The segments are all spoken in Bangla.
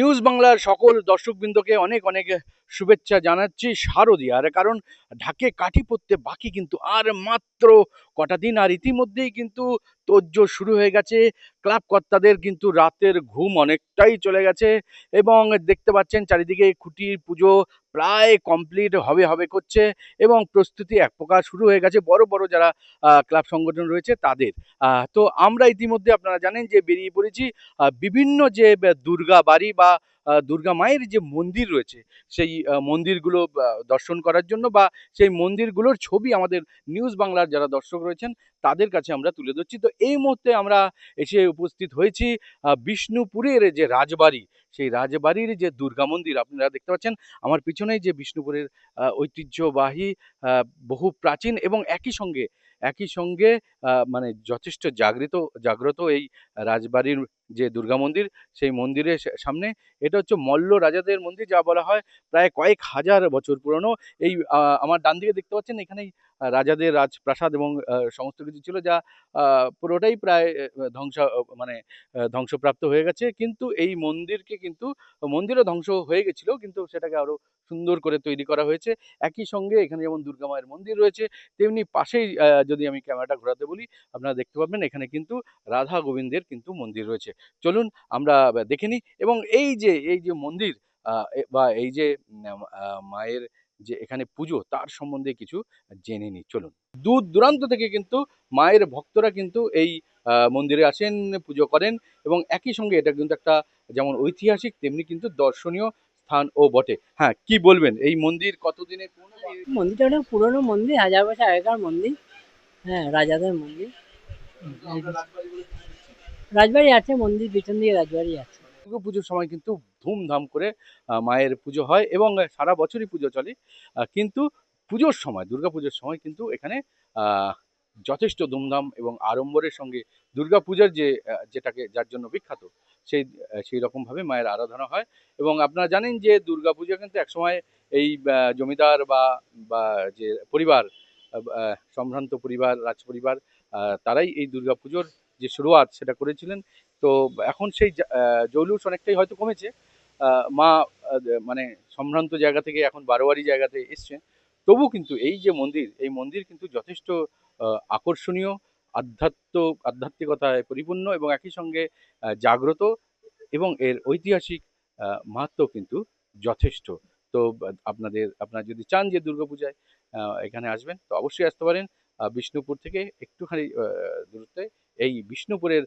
নিউজ বাংলার সকল দর্শকবৃন্দকে অনেক অনেক শুভেচ্ছা জানাচ্ছি শারদীয়ার কারণ ঢাকে কাঠি পড়তে বাকি কিন্তু আর মাত্র কটা দিন, আর ইতিমধ্যেই কিন্তু তোজ্জোর শুরু হয়ে গেছে। ক্লাব কর্তাদের কিন্তু রাতের ঘুম অনেকটাই চলে গেছে এবং দেখতে পাচ্ছেন চারিদিকে খুঁটির পুজো প্রায় কমপ্লিট হবে হবে করছে এবং প্রস্তুতি এক প্রকার শুরু হয়ে গেছে। বড় বড় যারা ক্লাব সংগঠন রয়েছে তাদের। তো আমরা ইতিমধ্যে আপনারা জানেন যে বেরিয়ে পড়েছি বিভিন্ন যে দুর্গা বাড়ি বা দুর্গা মায়ের যে মন্দির রয়েছে, সেই মন্দিরগুলো দর্শন করার জন্য বা সেই মন্দিরগুলোর ছবি আমাদের নিউজ বাংলার যারা দর্শক রয়েছেন, তাদের কাছে আমরা তুলে ধরছি। তো এই মুহূর্তে আমরা এসে উপস্থিত হয়েছি বিষ্ণুপুরের যে রাজবাড়ি, সেই রাজবাড়ির যে দুর্গা মন্দির, আপনারা দেখতে পাচ্ছেন, আমার পিছনেই যে বিষ্ণুপুরের ঐতিহ্যবাহী বহু প্রাচীন এবং একই সঙ্গে একই সঙ্গে মানে যথেষ্ট জাগৃত, জাগ্রত এই রাজবাড়ির যে দুর্গা মন্দির, সেই মন্দিরের সামনে, এটা হচ্ছে মল্ল রাজাদের মন্দির, যা বলা হয় প্রায় কয়েক হাজার বছর পুরনো। এই আমার ডান দিকে দেখতে পাচ্ছেন, এখানেই রাজাদের রাজপ্রাসাদ এবং সমস্ত কিছু ছিল, যা পুরোটাই প্রায় ধ্বংস মানে ধ্বংসপ্রাপ্ত হয়ে গেছে। কিন্তু এই মন্দিরকে কিন্তু, মন্দিরও ধ্বংস হয়ে গেছিল, কিন্তু সেটাকে আরও সুন্দর করে তৈরি করা হয়েছে। একই সঙ্গে এখানে যেমন দুর্গা মায়ের মন্দির রয়েছে, তেমনি পাশেই যদি আমি ক্যামেরাটা ঘোরাতে বলি, আপনারা দেখতে পাবেন এখানে কিন্তু রাধা গোবিন্দের কিন্তু মন্দির রয়েছে। চলুন আমরা দেখে নিই এবং এই যে এই যে মন্দির বা এই যে মায়ের যে এখানে পুজো, তার সম্বন্ধে কিছু জেনে নিই। চলুন। দূর দূরান্ত থেকে কিন্তু মায়ের ভক্তরা কিন্তু এই মন্দিরে আসেন, পুজো করেন এবং একই সঙ্গে এটা কিন্তু একটা যেমন ঐতিহাসিক, তেমনি কিন্তু দর্শনীয় স্থান ও বটে। হ্যাঁ কি বলবেন? এই মন্দির বা- মন্দিরটা অনেক পুরনো মন্দির, হাজার বছর আগেকার মন্দির। হ্যাঁ রাজাদের মন্দির। রাজবাড়ি আছে, মন্দির পিছন দিকে রাজবাড়ি আছে। পুজোর সময় কিন্তু ধুমধাম করে মায়ের পুজো হয় এবং সারা বছরই পুজো চলে। কিন্তু পুজোর সময়, দুর্গা পুজোর সময় কিন্তু এখানে যথেষ্ট ধুমধাম এবং আড়ম্বরের সঙ্গে দুর্গা পূজার যে যেটাকে, যার জন্য বিখ্যাত, সেই সেই রকমভাবে মায়ের আরাধনা হয়। এবং আপনারা জানেন যে দুর্গা পূজা কিন্তু একসময় এই জমিদার বা বা যে পরিবার সম্ভ্রান্ত পরিবার রাজ পরিবার তারাই এই দুর্গাপুজোর যে শুরুয়াত সেটা করেছিলেন। তো এখন সেই জৌলুস অনেকটাই হয়তো কমেছে। মা মানে সম্ভ্রান্ত জায়গা থেকে এখন বারোয়ারি জায়গাতে এসছে। তবু কিন্তু এই যে মন্দির এই মন্দির কিন্তু যথেষ্ট আকর্ষণীয় আধ্যাত্ম আধ্যাত্মিকতায় পরিপূর্ণ এবং একই সঙ্গে জাগ্রত এবং এর ঐতিহাসিক আহ, মাহাত্ম্য কিন্তু যথেষ্ট। তো আপনাদের, আপনারা যদি চান যে দুর্গাপূজায় এখানে আসবেন, তো অবশ্যই আসতে পারেন। বিষ্ণুপুর থেকে একটুখানি দূরত্বে এই বিষ্ণুপুরের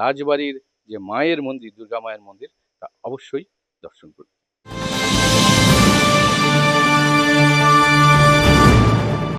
রাজবাড়ির যে মায়ের মন্দির, দুর্গা মায়ের মন্দির, তা অবশ্যই দর্শন করুন।